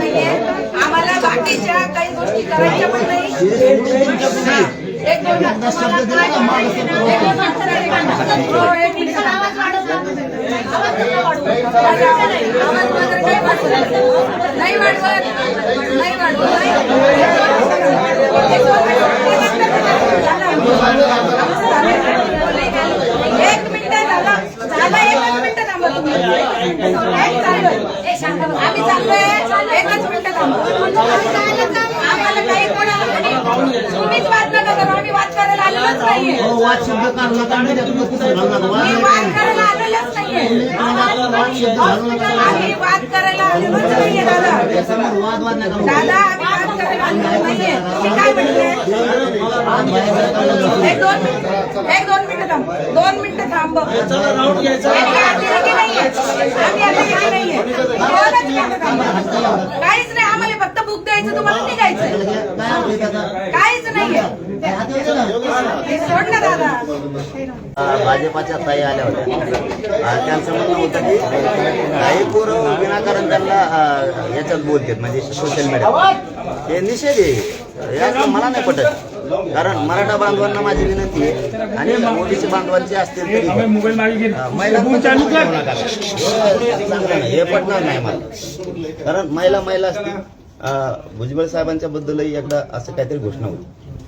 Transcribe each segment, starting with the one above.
नाहीये आम्हाला बाकीच्या काही गोष्टी करायच्या पण नाही. एक दोन? एक. हो, एक मिनिट. आवाज वगैरे काही वाढवत नाही वाढवत नाही वाढवत एक दोन मिनिट. एक मिनिट झाला झाला एकच मिनिट थांबा तुम्ही एक चाललोय. ए, शांत बसा. आम्ही चाललोय एकच मिनिट थांबा आम्हाला काही कोणाला तुम्हीच वाद शब्द काढला तर आम्ही त्यातून कुठं घालणार? वाद शब्द घालू दादा वाद वाद नका दोन मिनिटं थांब. दोन मिनिटं थांब. काहीच नाही. बुक द्यायचं तुम्हाला निघायचं? काहीच नाहीये. काय हात येतं ना? हे सोड ना दादा. भाजपाच्या ताई आल्या होत्या. त्यांचं म्हणणं होतं की काही पोरं विनाकारण त्यांना याच्यात बोलतात म्हणजे सोशल मीडिया हे निषेध आहे. याचं मला नाही पटत. कारण मराठा बांधवांना माझी विनंती आहे. आणि ओबीसी बांधवांची असतील नका. हे हे पटणार नाही मला. कारण महिला महिला असतील. भुजबळ साहेबांच्या बद्दलही एकदा असं काहीतरी घोषणा होती.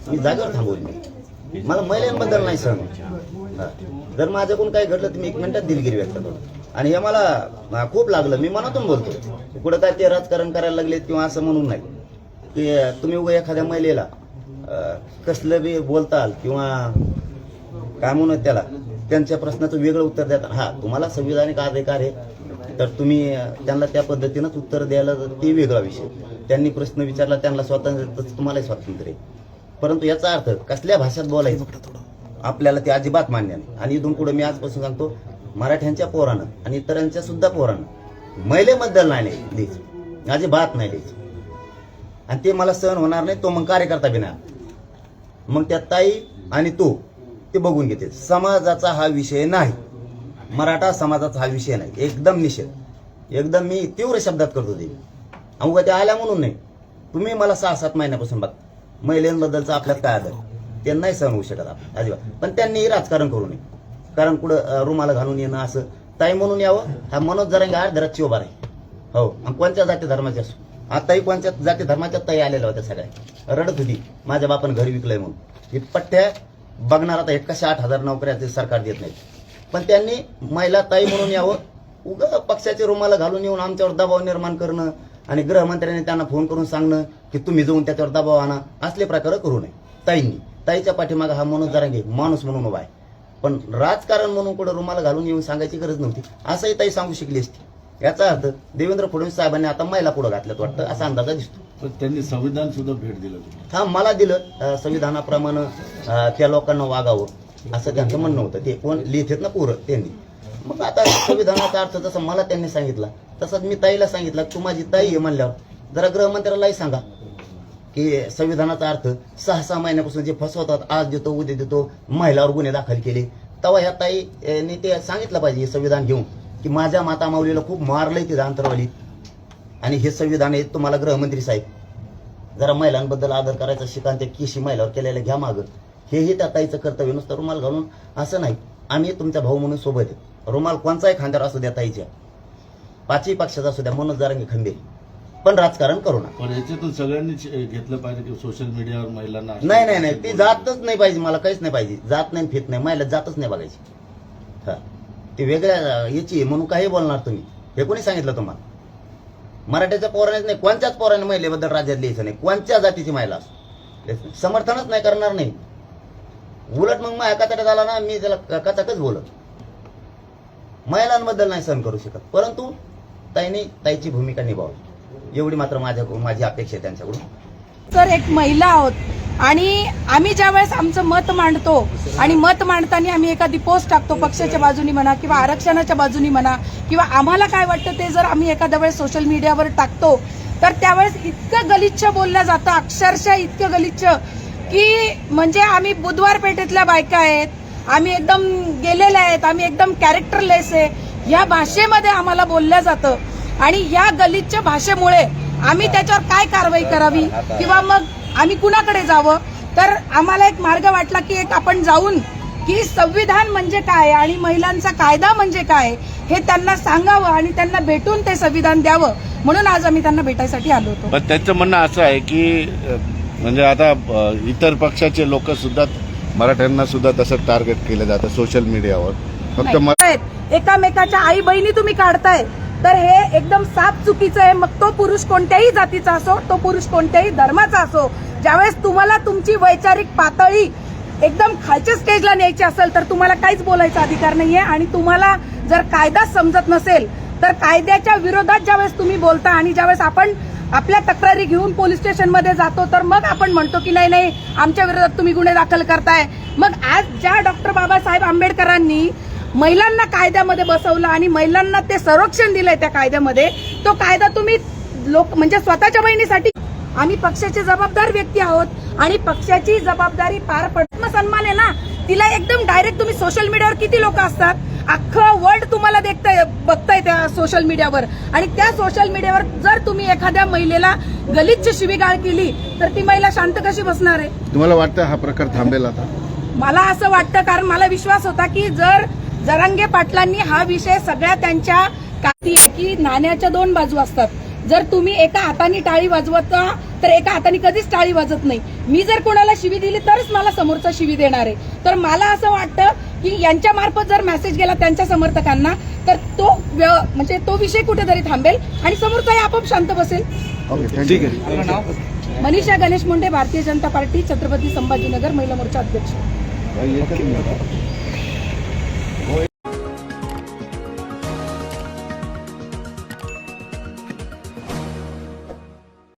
मी जागेवर थांबवली मला महिलांबद्दल नाही सहन जर माझ्याकडून काही घडलं तर मी एक मिनिटात दिलगिरी व्यक्त करतो. आणि हे मला खूप लागलं. मी मनातून बोलतो. कुठं काय ते राजकारण करायला लागलेत किंवा असं म्हणून नाही. की तुम्ही उगा एखाद्या महिलेला कसलं बी बोलताल किंवा काय म्हणून त्याला त्यांच्या प्रश्नाचं वेगळं उत्तर देतात हा तुम्हाला संविधानिक अधिकार आहे. तर तुम्ही त्यांना त्या पद्धतीनंच उत्तर द्यायला ते वेगळा विषय. त्यांनी प्रश्न विचारला त्यांना स्वातंत्र्य तसं तुम्हालाही स्वातंत्र्य परंतु याचा अर्थ कसल्या भाषेत बोलायचं? आपल्याला ते अजिबात मान्य नाही. आणि इथून पुढे मी आजपासून सांगतो मराठ्यांच्या पोरानं आणि इतरांच्या सुद्धा पोरानं महिलेबद्दल नाही लिहायचं अजिबात नाही लिहायचं आणि ते मला सहन होणार नाही तो मग कार्यकर्ता बी नाही. मग त्या ताई आणि तो ते बघून घेते. समाजाचा हा विषय नाही. मराठा समाजाचा हा विषय नाही. एकदम निषेध. एकदम मी तीव्र शब्दात करतो ते. अमुक त्या आल्या म्हणून नाही. तुम्ही मला सहा सात महिन्यापासून बघा. महिलांबद्दलचा आपल्यात काय आदर? ते नाही सहन होऊ शकत आपण अजिबात. पण त्यांनी राजकारण करू नये. कारण कुठं रुमाला घालून येणं असं. ताई म्हणून यावं. हा मनोज जरांगे आठ धरात चिओबार आहे हो. आणि कोणत्या जाती धर्माच्या असो? आताही कोणत्या जाती धर्माच्या ताई आलेल्या होत्या सगळ्या? रडत होती. माझ्या बापानं घर विकलंय म्हणून. हे पट्ट्या बघणार आता एक कशा आठ हजार नोकऱ्या सरकार देत नाही पण त्यांनी महिला ताई म्हणून यावं. उग पक्षाचे रुमाला घालून येऊन आमच्यावर दबाव निर्माण करणं आणि गृहमंत्र्यांनी त्यांना फोन करून सांगणं की तुम्ही जाऊन त्याच्यावर दबाव आणा. असले प्रकार करू नये. ताईंनी. ताईच्या पाठीमागे हा मनोज जरांगे माणूस म्हणून उभा आहे. पण राजकारण म्हणून कुठं रुमाला घालून येऊन सांगायची गरज नव्हती. असंही ताई सांगू शिकली असती. याचा अर्थ देवेंद्र फडणवीस साहेबांनी आता महिला पुढे घातल्यात वाटतं असा अंदाजा दिसतो. त्यांनी संविधान सुद्धा भेट दिलं हा मला दिलं संविधानाप्रमाणे त्या लोकांना वागावं. असं त्यांचं म्हणणं होतं. ते कोण लिहितेत ना पोरं त्यांनी. मग आता संविधानाचा अर्थ जसं मला त्यांनी सांगितला तसंच मी ताईला सांगितलं तू माझी ताई आहे म्हणल्यावर जरा गृहमंत्र्यालाही सांगा की संविधानाचा अर्थ सहा सहा महिन्यापासून जे फसवतात आज देतो उद्या देतो महिलावर गुन्हे दाखल केले. तेव्हा ह्या ताईने ते सांगितलं पाहिजे हे संविधान घेऊन की माझ्या माता माऊलीला खूप मारलंय तिथं अंतरवाली. आणि हे संविधान आहे तुम्हाला गृहमंत्री साहेब. जरा महिलांबद्दल आदर करायचा शिकांत केशी महिलावर केलेल्या घ्या मागं. हेही त्या ताईचं कर्तव्य नुसतं रुमाल घालून असं नाही. आम्ही तुमचा भाऊ म्हणून सोबत आहे. रुमाल कोणचाही खांद्यावर असू द्या ताईच्या. पाचही पक्षाचा असू द्या मनोज जारंगी खंबीर. पण राजकारण करू नका. पण याच्यातून सगळ्यांनीच घेतलं पाहिजे की सोशल मीडियावर महिलांना नाही नाही नाही. ती जातच नाही पाहिजे. मला काहीच नाही पाहिजे. जात नाही फित नाही. महिला जातच नाही बघायची. हा. ती वेगळ्या याची म्हणून काही बोलणार तुम्ही. हे कोणी सांगितलं तुम्हाला? मराठ्याच्या पोरानेच नाही. कोणत्याच पोराने महिलेबद्दल राज्यात लिहायचं नाही. कोणत्या जातीची महिला असो. समर्थनच नाही करणार नाही. उलट मग माझ्या कचाट्यात आला ना मी त्याला कचाटच बोलत. महिलांबद्दल नाही सहन करू शकत. परंतु ताईने ताईची भूमिका निभावली. एवढी मात्र माझ्या माझी अपेक्षा आहे त्यांच्याकडून. तर एक महिला आहोत. आणि आम्ही ज्यावेळेस आमचं मत मांडतो आणि मत मांडताना आम्ही एखादी पोस्ट टाकतो पक्षाच्या बाजूनी म्हणा किंवा आरक्षणाच्या बाजूनी म्हणा किंवा आम्हाला काय वाटतं ते जर आम्ही एखाद्या वेळेस सोशल मीडियावर टाकतो तर त्यावेळेस इतकं गलिच्छ बोललं जातं अक्षरशः इतकं गलिच्छ. की म्हणजे आम्ही बुधवार पेठेतल्या बायका आहेत आम्ही एकदम गेलेल्या आहेत आम्ही एकदम कॅरेक्टरलेस आहे. या भाषेमध्ये आम्हाला बोललं जातं. आणि या गलिच्छ भाषेमुळे आम्ही त्याच्यावर काय कारवाई करावी? किंवा मग आम्ही कुणाकडे जावं? तर आम्हाला एक मार्ग वाटला की एक आपण जाऊन की संविधान म्हणजे काय आणि महिलांचा कायदा म्हणजे काय हे त्यांना सांगावं आणि त्यांना भेटून ते संविधान द्यावं. म्हणून आज आम्ही त्यांना भेटायसाठी आलो होतो. त्यांचं म्हणणं असं आहे की म्हणजे आता इतर पक्षाचे लोक सुद्धा मराठ्यांना सुद्धा तसं टार्गेट केलं जातं सोशल मीडियावर फक्त. एकामेकाच्या आई बहिणी तुम्ही काढताय. तर हे एकदम साफ चुकीचं आहे. मग तो पुरुष कोणत्याही जातीचा असो तो पुरुष कोणत्याही धर्माचा असो ज्यावेळेस तुम्हाला तुमची वैचारिक पातळी एकदम खालच्या स्टेजला न्यायची असेल तर तुम्हाला काहीच बोलायचा अधिकार नाहीये. आणि तुम्हाला जर कायदा समजत नसेल तर कायद्याच्या विरोधात ज्यावेळेस तुम्ही बोलता आणि ज्यावेळेस आपण आपल्या तक्रारी घेऊन पोलीस स्टेशनमध्ये जातो तर मग आपण म्हणतो की नाही नाही आमच्या विरोधात तुम्ही गुन्हे दाखल करताय. मग आज ज्या डॉक्टर बाबासाहेब आंबेडकरांनी महिलांना कायद्यामध्ये बसवलं आणि महिलांना ते संरक्षण दिलंय त्या कायद्यामध्ये तो कायदा तुम्ही लोक म्हणजे स्वतःच्या बहिणीसाठी आम्ही पक्षाचे जबाबदार व्यक्ती आहोत आणि पक्षाची जबाबदारी पार पडत. सन्मान आहे ना तिला एकदम डायरेक्ट तुम्ही सोशल मीडियावर किती लोक असतात? अख्खं वर्ल्ड तुम्हाला देखताय बघताय त्या सोशल मीडियावर आणि त्या सोशल मीडियावर जर तुम्ही एखाद्या महिलेला गलिच्छ शिवीगाळ केली तर ती महिला शांत कशी बसणार आहे? तुम्हाला वाटतं हा प्रकार थांबेल आता? मला असं वाटतं कारण मला विश्वास होता की जर जरांगे पाटलांनी हा विषय सगळ्या त्यांच्या काती आहे की नाण्याच्या दोन बाजू असतात. जर तुम्ही एका हाताने टाळी वाजवता तर एका हाताने कधीच टाळी वाजत नाही. मी जर कोणाला शिवी दिली तरच मला समोरचा शिवी देणार आहे. तर मला असं वाटतं की यांच्या मार्फत जर मेसेज गेला त्यांच्या समर्थकांना तर तो व्य- म्हणजे तो विषय कुठेतरी थांबेल आणि समोरचाही आपोआप शांत बसेल. ओके ठीक आहे. मनीषा गणेश मुंडे भारतीय जनता पार्टी छत्रपती संभाजीनगर महिला मोर्चा अध्यक्ष.